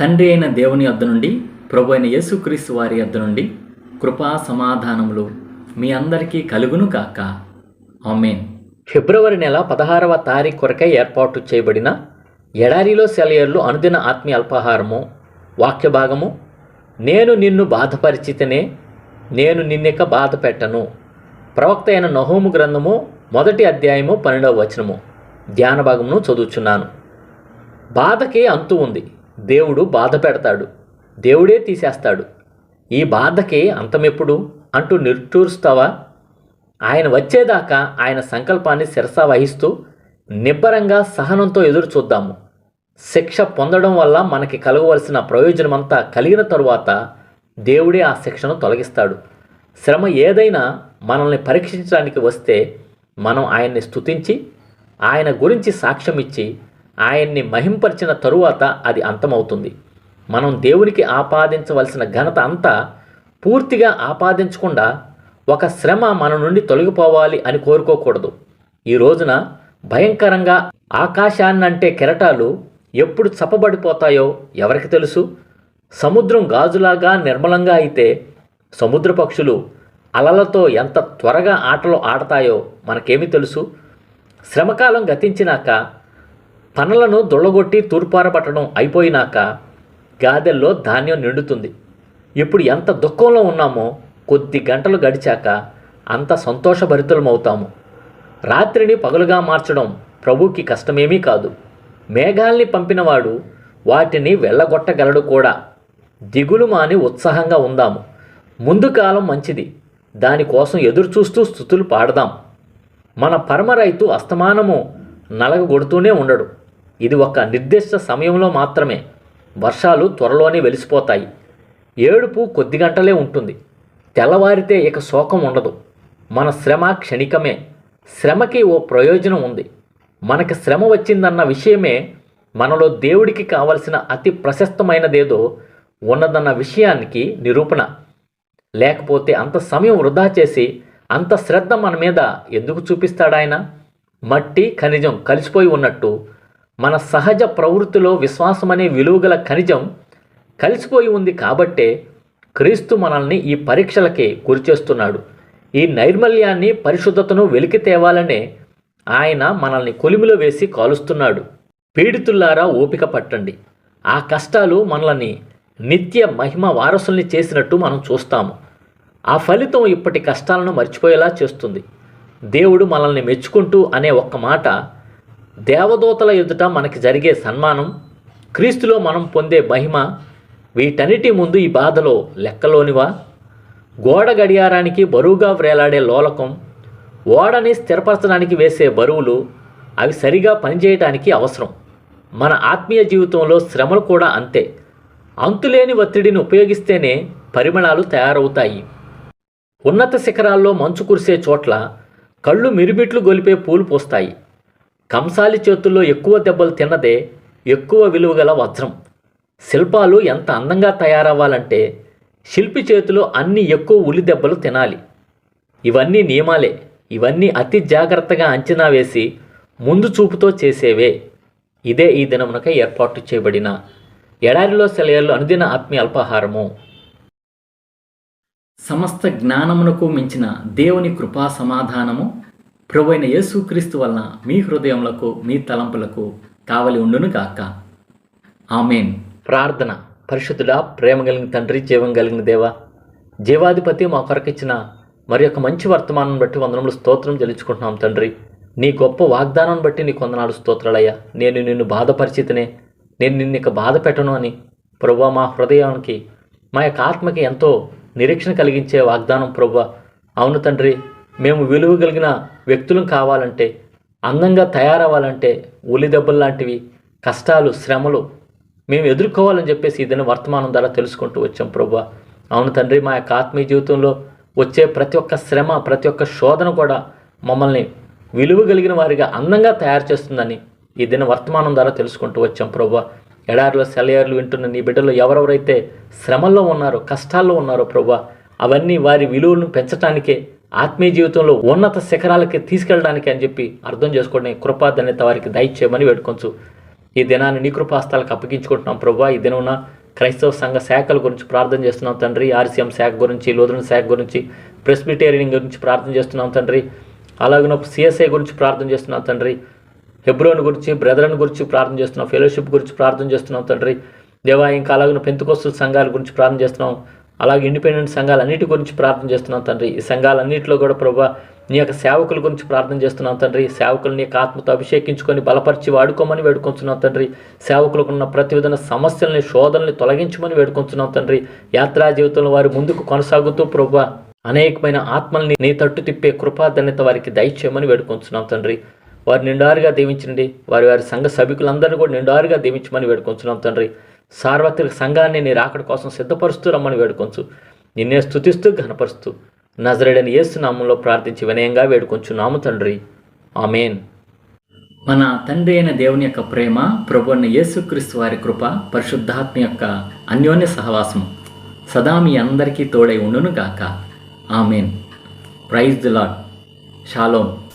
తండ్రి అయిన దేవుని వద్ద నుండి ప్రభు అయిన యేసుక్రీస్తు వారి వద్ద నుండి కృపా సమాధానములు మీ అందరికీ కలుగును కాక ఆమెన్. ఫిబ్రవరి నెల పదహారవ తారీఖు కొరకై ఏర్పాటు చేయబడిన ఎడారిలో సెలయర్లు అనుదిన ఆత్మీయ అల్పాహారము వాక్య భాగము నేను నిన్ను బాధపరిచితేనే నేను నిన్నెక బాధ పెట్టను. ప్రవక్త అయిన నహోము గ్రంథము మొదటి అధ్యాయము పన్నెండవ వచనము. ధ్యాన భాగమును చదువుచున్నాను. బాధకి అంతు ఉంది. దేవుడు బాధ పెడతాడు. దేవుడే తీసేస్తాడు. ఈ బాధకి అంతమెప్పుడు అంటూ నిర్చూరుస్తావా ఆయన వచ్చేదాకా ఆయన సంకల్పాన్ని శిరసా వహిస్తూ నిబ్బరంగా సహనంతో ఎదురు చూద్దాము. శిక్ష పొందడం వల్ల మనకి కలగవలసిన ప్రయోజనమంతా కలిగిన తరువాత దేవుడే ఆ శిక్షను తొలగిస్తాడు. శ్రమ ఏదైనా మనల్ని పరీక్షించడానికి వస్తే మనం ఆయన్ని స్తుతించి ఆయన గురించి సాక్ష్యం ఇచ్చి ఆయన్ని మహింపరిచిన తరువాత అది అంతమవుతుంది. మనం దేవునికి ఆపాదించవలసిన ఘనత అంతా పూర్తిగా ఆపాదించకుండా ఒక శ్రమ మన నుండి తొలగిపోవాలి అని కోరుకోకూడదు. ఈ రోజున భయంకరంగా ఆకాశాన్నంటే కెరటాలు ఎప్పుడు చప్పబడిపోతాయో ఎవరికి తెలుసు? సముద్రం గాజులాగా నిర్మలంగా అయితే సముద్ర పక్షులు అలలతో ఎంత త్వరగా ఆటలు ఆడతాయో మనకేమి తెలుసు? శ్రమకాలం గతించినాక పనులను దొళ్ళగొట్టి తూర్పారబట్టడం అయిపోయినాక గాదెల్లో ధాన్యం నిండుతుంది. ఇప్పుడు ఎంత దుఃఖంలో ఉన్నామో కొద్ది గంటలు గడిచాక అంత సంతోషభరితులమవుతాము. రాత్రిని పగలుగా మార్చడం ప్రభుకి కష్టమేమీ కాదు. మేఘాల్ని పంపినవాడు వాటిని వెళ్ళగొట్టగలడు కూడా. దిగులు మాని ఉత్సాహంగా ఉందాము. ముందు కాలం మంచిది. దానికోసం ఎదురుచూస్తూ స్థుతులు పాడదాం. మన పరమ రైతు అస్తమానము నలగగొడుతూనే ఉండడు. ఇది ఒక నిర్దిష్ట సమయంలో మాత్రమే. వర్షాలు త్వరలోనే వెలిసిపోతాయి. ఏడుపు కొద్ది గంటలే ఉంటుంది. తెల్లవారితే ఇక శోకం ఉండదు. మన శ్రమ క్షణికమే. శ్రమకి ఓ ప్రయోజనం ఉంది. మనకి శ్రమ వచ్చిందన్న విషయమే మనలో దేవుడికి కావలసిన అతి ప్రశస్తమైనదేదో ఉన్నదన్న విషయానికి నిరూపణ. లేకపోతే అంత సమయం వృధా చేసి అంత శ్రద్ధ మన మీద ఎందుకు చూపిస్తాడాయన? మట్టి ఖనిజం కలిసిపోయి ఉన్నట్టు మన సహజ ప్రవృత్తిలో విశ్వాసం అనే విలువగల ఖనిజం కలిసిపోయి ఉంది కాబట్టే క్రీస్తు మనల్ని ఈ పరీక్షలకి గురిచేస్తున్నాడు. ఈ నైర్మల్యాన్ని పరిశుద్ధతను వెలికి తేవాలనే ఆయన మనల్ని కొలిమిలో వేసి కాలుస్తున్నాడు. పీడితుల్లారా ఓపిక పట్టండి. ఆ కష్టాలు మనల్ని నిత్య మహిమ వారసుల్ని చేసినట్టు మనం చూస్తాము. ఆ ఫలితం ఇప్పటి కష్టాలను మర్చిపోయేలా చేస్తుంది. దేవుడు మనల్ని మెచ్చుకుంటూ అనే ఒక్క మాట దేవదూతల ఎదుట మనకి జరిగే సన్మానం క్రీస్తులో మనం పొందే మహిమ వీటన్నిటి ముందు ఈ బాధలో లెక్కలోనివా? గోడ గడియారానికి బరువుగా వ్రేలాడే లోలకం ఓడని స్థిరపరచడానికి వేసే బరువులు అవి సరిగా పనిచేయటానికి అవసరం. మన ఆత్మీయ జీవితంలో శ్రమలు కూడా అంతే. అంతులేని ఒత్తిడిని ఉపయోగిస్తేనే పరిమళాలు తయారవుతాయి. ఉన్నత శిఖరాల్లో మంచు కురిసే చోట్ల కళ్ళు మిరుమిట్లు గొలిపే పూలు పూస్తాయి. కంసాలి చేతుల్లో ఎక్కువ దెబ్బలు తిన్నదే ఎక్కువ విలువగల వజ్రం. శిల్పాలు ఎంత అందంగా తయారవ్వాలంటే శిల్పి చేతిలో అన్ని ఎక్కువ ఉలి దెబ్బలు తినాలి. ఇవన్నీ నియమాలే. ఇవన్నీ అతి జాగ్రత్తగా అంచనా వేసి ముందు చూపుతో చేసేవే. ఇదే ఈ దినమునక ఏర్పాటు చేయబడిన ఎడారిలో సెలయల్లో అనుదిన ఆత్మీయ అల్పాహారము. సమస్త జ్ఞానమునకు మించిన దేవుని కృపా సమాధానము ప్రభు అయిన యేసుక్రీస్తు వలన మీ హృదయములకు మీ తలంపులకు కావలి ఉండును గాక. ఆమెన్. ప్రార్థన. పరిశుద్ధుడా ప్రేమ కలిగిన తండ్రి జీవం కలిగిన దేవ జీవాధిపతి మా కొరకిచ్చిన మరి యొక్క మంచి వర్తమానం బట్టి వందనములు స్తోత్రం చెల్లించుకుంటున్నాం తండ్రి. నీ గొప్ప వాగ్దానం బట్టి నీ కొందనాడు స్తోత్రాలయ్యా. నేను నిన్ను బాధపరిచితనే నేను నిన్ను ఇక బాధ పెట్టను అని ప్రభు మా హృదయానికి మా యొక్క ఆత్మకి ఎంతో నిరీక్షణ కలిగించే వాగ్దానం ప్రభు అవును తండ్రి మేము విలువ కలిగిన వ్యక్తులం కావాలంటే అందంగా తయారవ్వాలంటే ఉలి దెబ్బలు లాంటివి కష్టాలు శ్రమలు మేము ఎదుర్కోవాలని చెప్పేసి ఇదని వర్తమానం ద్వారా తెలుసుకుంటూ వచ్చాం ప్రభు. అవును తండ్రి మా యొక్క ఆత్మీయ జీవితంలో వచ్చే ప్రతి ఒక్క శ్రమ ప్రతి ఒక్క శోధన కూడా మమ్మల్ని విలువ కలిగిన వారిగా అందంగా తయారు చేస్తుందని ఈ దిన వర్తమానం ద్వారా తెలుసుకుంటూ వచ్చాం ప్రభు. ఎడారిలో సెలయార్లు వింటున్న నీ బిడ్డలు ఎవరెవరైతే శ్రమల్లో ఉన్నారో కష్టాల్లో ఉన్నారో ప్రభు అవన్నీ వారి విలువలను పెంచడానికే ఆత్మీయ జీవితంలో ఉన్నత శిఖరాలకి తీసుకెళ్ళడానికి అని చెప్పి అర్థం చేసుకోవడానికి కృపాధన్యత వారికి దయచేయమని వేడుకొంచు. ఈ దినాన్ని నీ కృపాస్తాలకు అప్పగించుకుంటున్నాం ప్రభు. ఈ దినమున క్రైస్తవ సంఘ శాఖల గురించి ప్రార్థన చేస్తున్నాం తండ్రి. ఆర్సీఎం శాఖ గురించి లోదరన్ శాఖ గురించి ప్రెస్బిటేరియన్ గురించి ప్రార్థన చేస్తున్నాం తండ్రి. అలాగే సిఎస్ఐ గురించి ప్రార్థన చేస్తున్నాం తండ్రి. హెబ్రోన్ గురించి బ్రదరన్ గురించి ప్రార్థన చేస్తున్నాం. ఫెలోషిప్ గురించి ప్రార్థన చేస్తున్నాం తండ్రి. దేవా ఇంకా అలాగే పెంతుకొస్తు సంఘాల గురించి ప్రార్థన చేస్తున్నాం. అలాగే ఇండిపెండెంట్ సంఘాలన్నిటి గురించి ప్రార్థన చేస్తున్నాం తండ్రి. ఈ సంఘాలన్నింటిలో కూడా ప్రభా నీ యొక్క సేవకుల గురించి ప్రార్థన చేస్తున్నాం తండ్రి. సేవకులు యొక్క ఆత్మతో అభిషేకించుకొని బలపరిచి వాడుకోమని వేడుకొంచున్నాం తండ్రి. సేవకులకు ఉన్న ప్రతి విధమైన సమస్యల్ని శోధనల్ని తొలగించమని వేడుకొంచున్నాం తండ్రి. యాత్రా జీవితంలో వారి ముందుకు కొనసాగుతూ ప్రభా అనేకమైన ఆత్మల్ని నీ తట్టు తిప్పే కృపాధన్యత వారికి దయచేయమని వేడుకొంచున్నాం తండ్రి. వారు నిండారుగా దీవించండి. వారి వారి సంఘ సభికులందరినీ కూడా నిండారుగా దీవించమని వేడుకొంచున్నాం తండ్రి. సార్వత్రిక సంఘాన్ని నీ రాకడ కోసం సిద్ధపరుస్తూ రమ్మని వేడుకొంచు. నిన్నే స్తుతిస్తూ ఘనపరుస్తూ నజరేడని యేసు నామంలో ప్రార్థించి వినయంగా వేడుకొంచున్నాము తండ్రి. ఆమెన్. మన తండ్రి అయిన దేవుని యొక్క ప్రేమ ప్రభు అయిన యేసుక్రీస్తు వారి కృప పరిశుద్ధాత్మ యొక్క అన్యోన్య సహవాసము సదా మీ అందరికీ తోడై ఉండును గాక amen. Praise the lord shalom